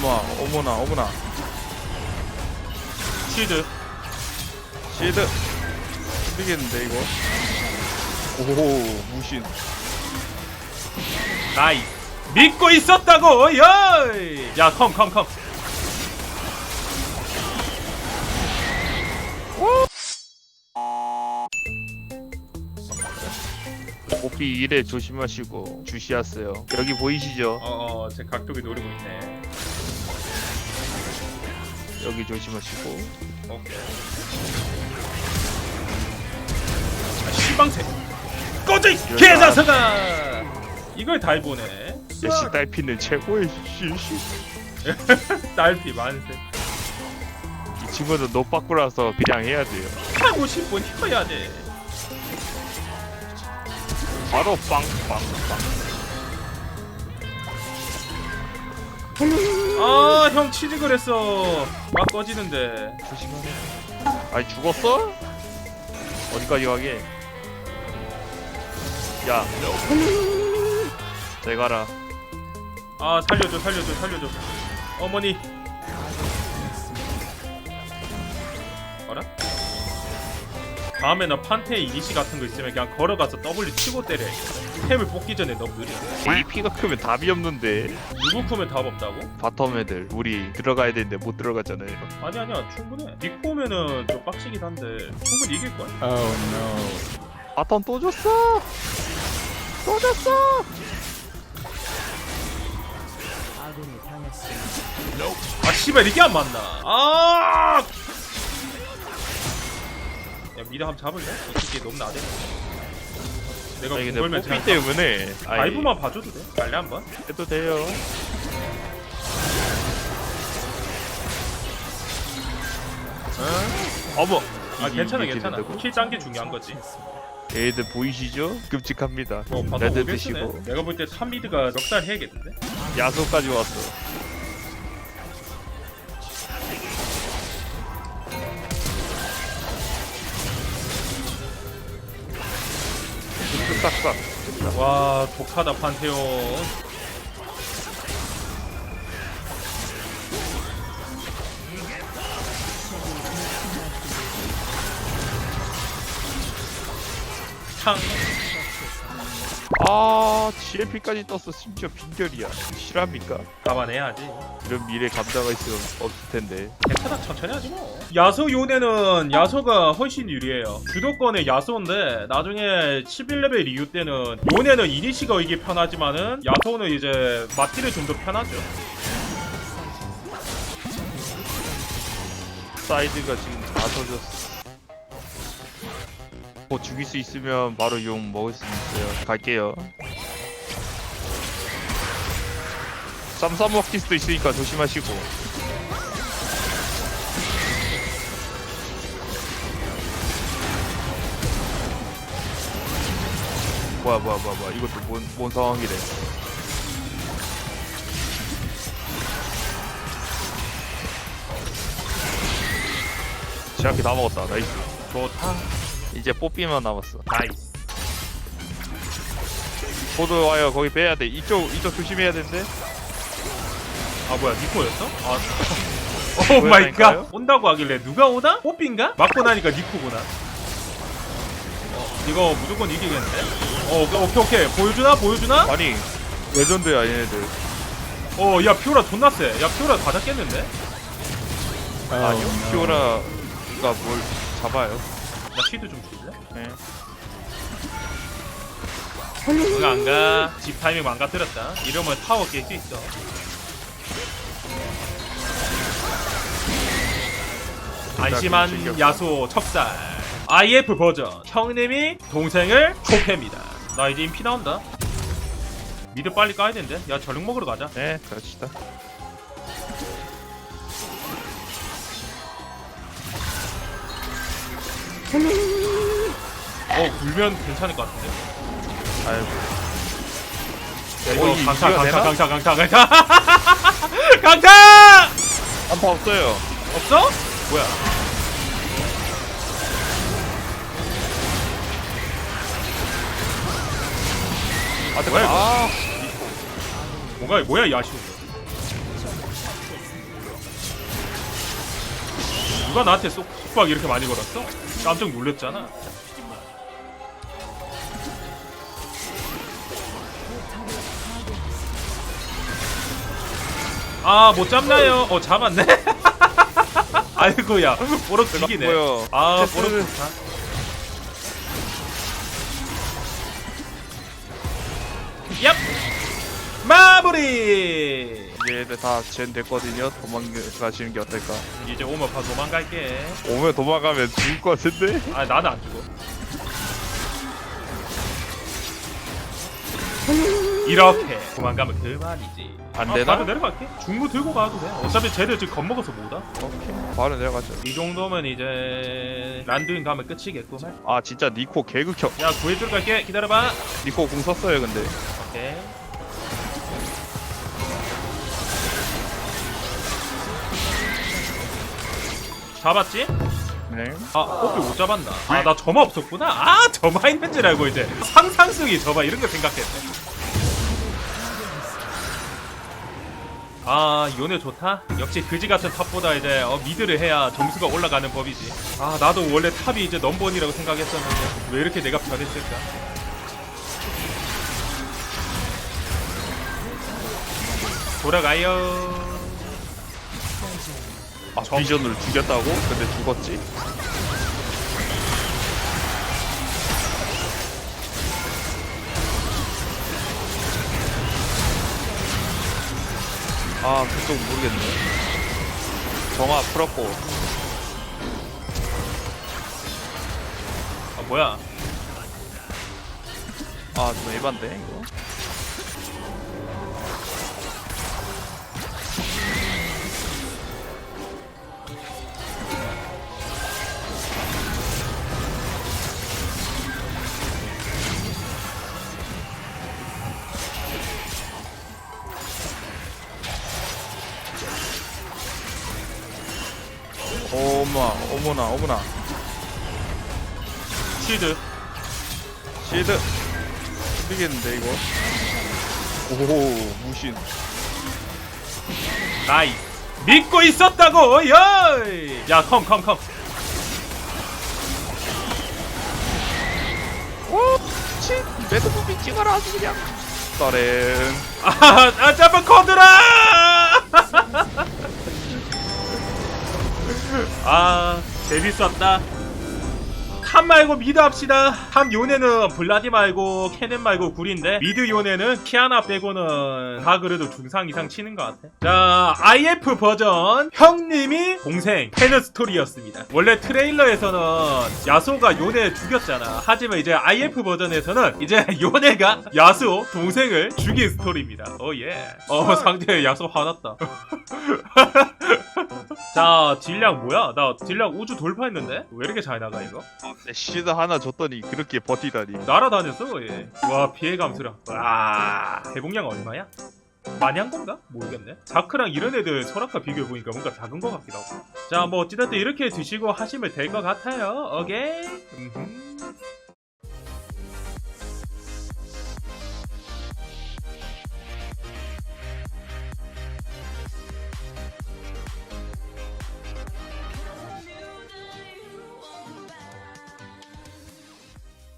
어머 어머나 어머나. 쉴드. 실드. 힘들겠는데 이거? 오 무신. 나이. 믿고 있었다고 여이 야컴 컴컴. 오피 일에 조심하시고 주시하세요. 여기 보이시죠? 어어 제 각도기 노리고 있네 여기 조심하시고. 오케이. 아, 시방새 꺼져 이 개자석아! 이걸 다 해보네. 야씨 딸피는 최고의 씨씨. 딸피 만세. 이 친구는 노 바꾸라서 그냥 해야 돼요. 하고 싶은 혀야 돼. 바로 빵빵빵 아형 치즈 그랬어. 막 꺼지는데. 조심하네. 아니 죽었어? 어디까지 가게? 야. 잘 가라. 아 살려줘 살려줘 살려줘. 어머니 다음에는 판테의 이니시 같은 거 있으면 그냥 걸어가서 W 치고 때려. 템을 뽑기 전에 너무 느려. AP가 크면 답이 없는데. 누구 크면 답 없다고? 바텀 애들 우리 들어가야 되는데 못 들어가잖아요 아니 아니야. 충분해. 니코 오면은 좀 빡시긴 한데. 충분히 이길걸? 바텀 또 줬어! 또 줬어! 아 씨발 이게 안 맞나? 아! 야 미드 한번 잡을래? 이 새끼 너무 나대. 내가 아니 근데 구걸면 뽀삐 그냥 때문에. 다이브만 봐줘도 돼? 빨리 한번? 해도 돼요. 어머. 아 괜찮아 괜찮아. 된다고? 킬짠게 중요한 거지. 얘들 보이시죠? 끔찍합니다. 어 봐도 레드 오겠네 드시고. 내가 볼 때 3미드가 역살 해야겠는데? 야소까지 왔어 와 독하다 판테온. 탕 아 GLP까지 떴어. 심지어 빈결이야. 실합니까? 감안해야지. 이런 미래 감자가 있으면 없을 텐데. 괜찮아 천천히 하지 뭐. 야소 요네는 야소가 훨씬 유리해요. 주도권의 야소인데 나중에 11레벨 이후 때는 요네는 이니시가 이게 편하지만은 야소는 이제 마티를 좀 더 편하죠. 사이드가 지금 다 터졌어. 뭐 죽일 수 있으면 바로 용 먹을 수 있어요. 갈게요 쌈싸 먹기 수도 있으니까 조심하시고. 뭐야 뭐야 뭐야 뭐야. 이것도 뭔, 뭔 상황이래. 지하키 다 먹었다. 나이스. 좋다. 이제 뽀삐만 남았어. 나이스. 보드 와요 거기 빼야 돼. 이쪽 이쪽 조심해야 되는데 아 뭐야 니코였어? 아 오 마이 갓? 온다고 하길래 누가 오다? 뽀삐인가? 맞고 나니까 니코구나 어, 이거 무조건 이기겠는데? 어 오케이 오케이, 오케이 보여주나 보여주나? 아니 레전드야 얘네들 어야 피오라 존나 세야 피오라 다 잡겠는데? 아니요 피오라가 뭘 잡아요 나 시드 좀 줄래? 네. 응 안가 집 타이밍 망가뜨렸다 이러면 타워 깰 수 있어 안심한 챙겼다. 야수 척살. IF 버전. 형님이 동생을 촉합니다. 나 이제 인피 나온다. 미드 빨리 까야 되는데? 야 저녁 먹으러 가자. 네 갑시다. 어 불면 괜찮을 것 같은데? 아이고. 야, 어, 이거 이 강타 강타 되나? 강타 강타 강타 강타! 안파 없어요. 없어? 뭐야? 아, 뭐야? 아. 뭐가 뭐야 이 아쉬운 거. 누가 나한테 쏙 속박 이렇게 많이 걸었어? 깜짝 놀랐잖아. 아, 못 잡나요? 어, 잡았네? 아이고야, 보록 죽이네. 뭐야? 아, 패스. 보록 좋다. 얍! 마무리! 이제 애들 다 젠 됐거든요. 도망가시는 게 어떨까? 이제 오면 봐 도망갈게. 오면 도망가면 죽을 것 같은데? 아, 나는 안 죽어. 이렇게 도망가면 그만이지. 안 아, 되나? 바로 내려갈게. 중무 들고 가도 돼. 어차피 쟤들 지금 겁먹어서 못 와. 오케이. 바로 내려가죠. 이 정도면 이제 란두인 가면 끝이겠구만. 아 진짜 니코 개극형. 야 구해줄 갈게. 기다려봐. 니코 궁 썼어요 근데. 오케이. 잡았지? 네. 아, 호피 못 잡았나? 아, 나 점화 없었구나? 아, 점화 있는 줄 알고 이제 상상 속이 점화 이런 거 생각했네. 아, 요네 좋다? 역시 그지 같은 탑보다 이제 어, 미드를 해야 점수가 올라가는 법이지. 아, 나도 원래 탑이 이제 넘버원이라고 생각했었는데 왜 이렇게 내가 변했을까? 돌아가요. 아 비전을 죽였다고? 근데 죽었지. 아 그쪽 모르겠네. 정화 풀었고. 아, 뭐야? 아좀 에반데 이거. 어머 어머나 어머나. 쉴드. 실드. 힘들겠는데 이거? 오 무신. 나이. 믿고 있었다고 야컴컴컴. 오 치! 매드무비 찍어라 아주 그냥. 따렌 아, 아 잠깐 커드라 아 재밌었다 칸 말고 미드 합시다. 칸 요네는 블라디 말고 캐넨 말고 굴인데 미드 요네는 키아나 빼고는 다 그래도 중상 이상 치는 것 같아. 자 IF 버전. 형님이 동생 캐넨 스토리였습니다. 원래 트레일러에서는 야소가 요네 죽였잖아. 하지만 이제 IF 버전에서는 이제 요네가 야소 동생을 죽인 스토리입니다. 오예. 어 상대 야소 화났다. 자 딜량 뭐야? 나 딜량 우주 돌파했는데? 왜 이렇게 잘 나가 이거? 내 실드 하나 줬더니 그렇게 버티다니 날아다녔어 얘. 와 피해 감수랑. 와 대공량 얼마야? 많이 한 건가? 모르겠네. 자크랑 이런 애들 소라카 비교해 보니까 뭔가 작은 것 같기도 하고. 자 뭐 어찌됐든 이렇게 드시고 하시면 될 것 같아요. 오케이. 음흠.